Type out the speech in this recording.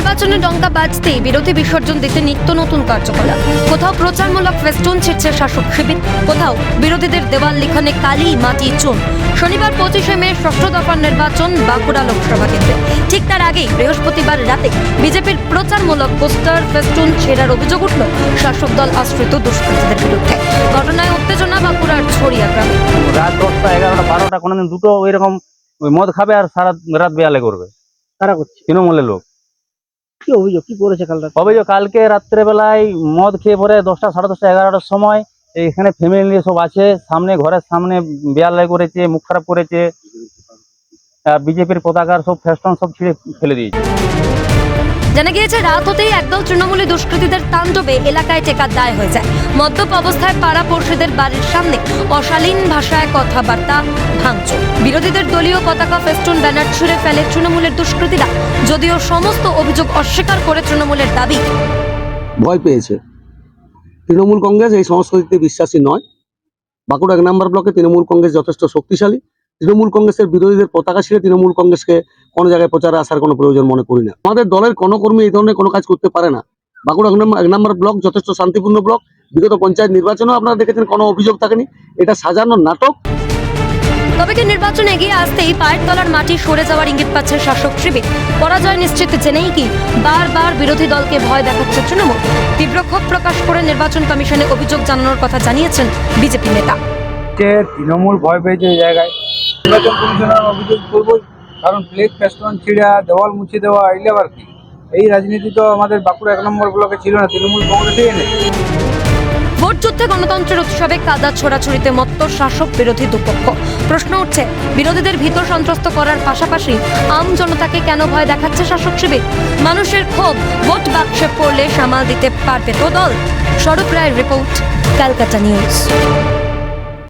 ঘণ্টা বাজতেই বিরোধী বিসর্জন দিতে নিত্য নতুন কার্যকলাপ। কোথাও প্রচারমূলক ফেস্টুন ছিটছে শাসক শিবির কোথাও বিরোধীদের দেওয়াল লিখনে কালি মাটি চুন। শনিবার পঁচিশে মে ষষ্ঠ দফার নির্বাচন বাঁকুড়া লোকসভা কেন্দ্রে। ঠিক তার আগেই বৃহস্পতিবার রাতে বিজেপির প্রচারমূলক পোস্টার ফেস্টুন ছেড়ার অভিযোগ উঠল শাসক দল আশ্রিত দুষ্কৃতীদের বিরুদ্ধে। ঘটনায় উত্তেজনা বাঁকুড়ার ছড়িয়া গ্রামে। রাত দশটা এগারোটা বারোটা কোনোদিন দুটো ওইরকম ওই মদ খাবে আর সারা রাত বেয়ালে করবে। কারা করছে। তৃণমূলের লোক। কি অভিযোগ কি করেছে কাল রাতে? অভিযোগ, কালকে রাত্রেবেলায় মদ খেয়ে পরে দশটা, সাড়ে দশটা, এগারোটার সময় এখানে ফ্যামিলি নিয়ে সব আছে, সামনে, ঘরের সামনে বেয়ালাই করেছে, মুখ খারাপ করেছে বিজেপির পতাকার সব ফেস্টন সব ছিঁড়ে ফেলে দিয়েছে জানা গিয়েছে, রাত হতেই একদল তৃণমূলী দুষ্কৃতীদের তাণ্ডবে এলাকায় টেকার দায় হয়ে যায় মদ্যপ অবস্থায় পাড়া পড়শিদের বাড়ির সামনে অশালীন ভাষায় কথাবার্তা ভাঙচুর। বিরোধীদের দলীয় পতাকা, ফেস্টুন, ব্যানার ছুঁড়ে ফেলে তৃণমূলের দুষ্কৃতীরা। যদিও সমস্ত অভিযোগ অস্বীকার করে তৃণমূলের দাবি। ভয় পেয়েছে। তৃণমূল কংগ্রেস এই সংস্কৃতিতে বিশ্বাসী নয়। বাঁকুড়া এক নম্বর ব্লকে তৃণমূল কংগ্রেস যথেষ্ট শক্তিশালী। তৃণমূল কংগ্রেসের বিরোধীদের পতাকা ছিঁড়ে তৃণমূল কংগ্রেসকে কোনো জায়গায় প্রচারে আসার কোনো প্রয়োজন মনে করি না। আমাদের দলের কোনো কর্মী এই ধরনের কোনো কাজ করতে পারে না। বাঁকুড়া এক নম্বর- ব্লক যথেষ্ট শান্তিপূর্ণ ব্লক। বিগত পঞ্চায়েত নির্বাচনেও আপনারা দেখেছেন কোনো অভিযোগ থাকেনি। এটা সাজানোর নাটক। তবে কি নির্বাচন এগিয়ে আসতেই পায়ের তলার মাটি সরে যাওয়ার ইঙ্গিত পাচ্ছে শাসক শিবির। পরাজয় নিশ্চিত জেনেই কি বারবার বিরোধী দলকে ভয় দেখাচ্ছে তৃণমূল। তীব্র ক্ষোভ প্রকাশ করে নির্বাচন কমিশনে অভিযোগ জানানোর কথা জানিয়েছেন বিজেপি নেতা। তৃণমূল ভয় পেয়েছে জায়গায়? নির্বাচন কমিশনের অভিযোগ করব কারণ ফ্লেগ ফেস্টন ছিঁড়া দেওয়াল মুছে দেওয়া এলে আবার কি? এই রাজনীতি তো আমাদের বাঁকুড়া এক নম্বর ব্লকে ছিল না, তৃণমূল কংগ্রেসই এনেছে ভোট যুদ্ধে গণতন্ত্রের উৎসবে কাদা ছোড়াছুড়িতে মত্ত শাসক বিরোধী দুপক্ষ। প্রশ্ন উঠছে, বিরোধীদের ভীত সন্ত্রস্ত করার পাশাপাশি আম জনতাকে কেন ভয় দেখাচ্ছে শাসক শিবির? মানুষের ক্ষোভ, ভোট বাক্সে পড়লে সামাল দিতে পারবে তো দল? স্বরূপ রায়ের রিপোর্ট, ক্যালকাটা নিউজ।